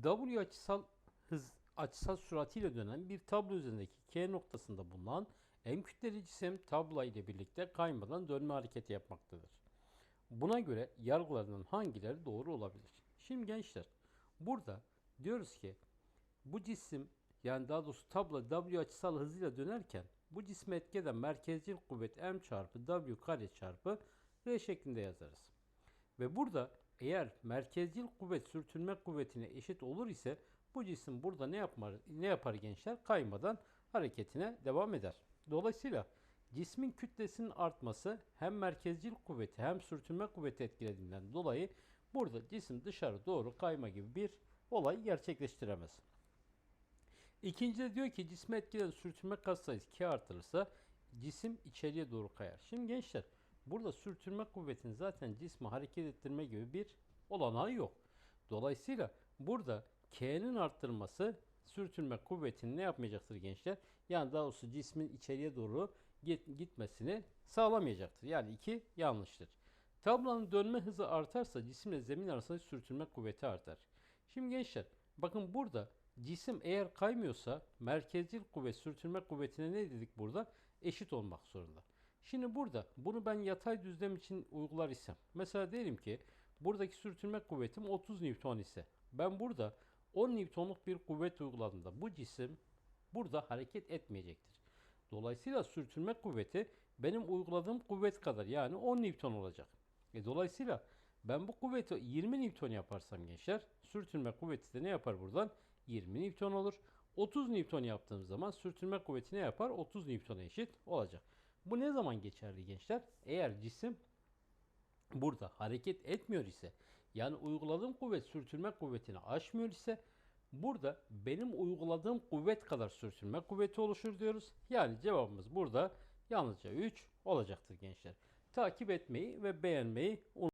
W açısal hız açısal süratiyle dönen bir tablo üzerindeki K noktasında bulunan M kütleli cisim tablo ile birlikte kaymadan dönme hareketi yapmaktadır. Buna göre yargılarından hangileri doğru olabilir? Şimdi gençler burada diyoruz ki bu cisim yani daha doğrusu tablo W açısal hızıyla dönerken bu cisme etki eden merkezcil kuvvet M çarpı W kare çarpı R şeklinde yazarız. Ve burada eğer merkezcil kuvvet sürtünme kuvvetine eşit olur ise bu cisim burada ne yapar, ne yapar gençler? Kaymadan hareketine devam eder. Dolayısıyla cismin kütlesinin artması hem merkezcil kuvveti hem sürtünme kuvveti etkilediğinden dolayı burada cisim dışarı doğru kayma gibi bir olay gerçekleştiremez. İkincide diyor ki cisme etkileyen sürtünme katsayısı K artırılırsa cisim içeriye doğru kayar. Şimdi gençler burada sürtünme kuvvetinin zaten cismi hareket ettirme gibi bir olanağı yok. Dolayısıyla burada K'nin arttırması sürtünme kuvvetini ne yapmayacaktır gençler? Yani daha doğrusu cismin içeriye doğru git- gitmesini sağlamayacaktır. Yani iki yanlıştır. Tablonun dönme hızı artarsa cisimle zemin arasındaki sürtünme kuvveti artar. Şimdi gençler bakın burada cisim eğer kaymıyorsa merkezcil kuvvet sürtünme kuvvetine ne dedik burada? Eşit olmak zorunda. Şimdi burada bunu ben yatay düzlem için uygular isem. Mesela diyelim ki buradaki sürtünme kuvvetim 30 Newton ise ben burada 10 Newton'luk bir kuvvet uyguladığımda bu cisim burada hareket etmeyecektir. Dolayısıyla sürtünme kuvveti benim uyguladığım kuvvet kadar yani 10 Newton olacak. E dolayısıyla ben bu kuvveti 20 Newton yaparsam gençler sürtünme kuvveti de ne yapar buradan? 20 Newton olur. 30 Newton yaptığım zaman sürtünme kuvveti ne yapar? 30 Newton'a eşit olacak. Bu ne zaman geçerli gençler? Eğer cisim burada hareket etmiyor ise yani uyguladığım kuvvet sürtünme kuvvetini aşmıyor ise burada benim uyguladığım kuvvet kadar sürtünme kuvveti oluşur diyoruz. Yani cevabımız burada yalnızca 3 olacaktır gençler. Takip etmeyi ve beğenmeyi unutmayın.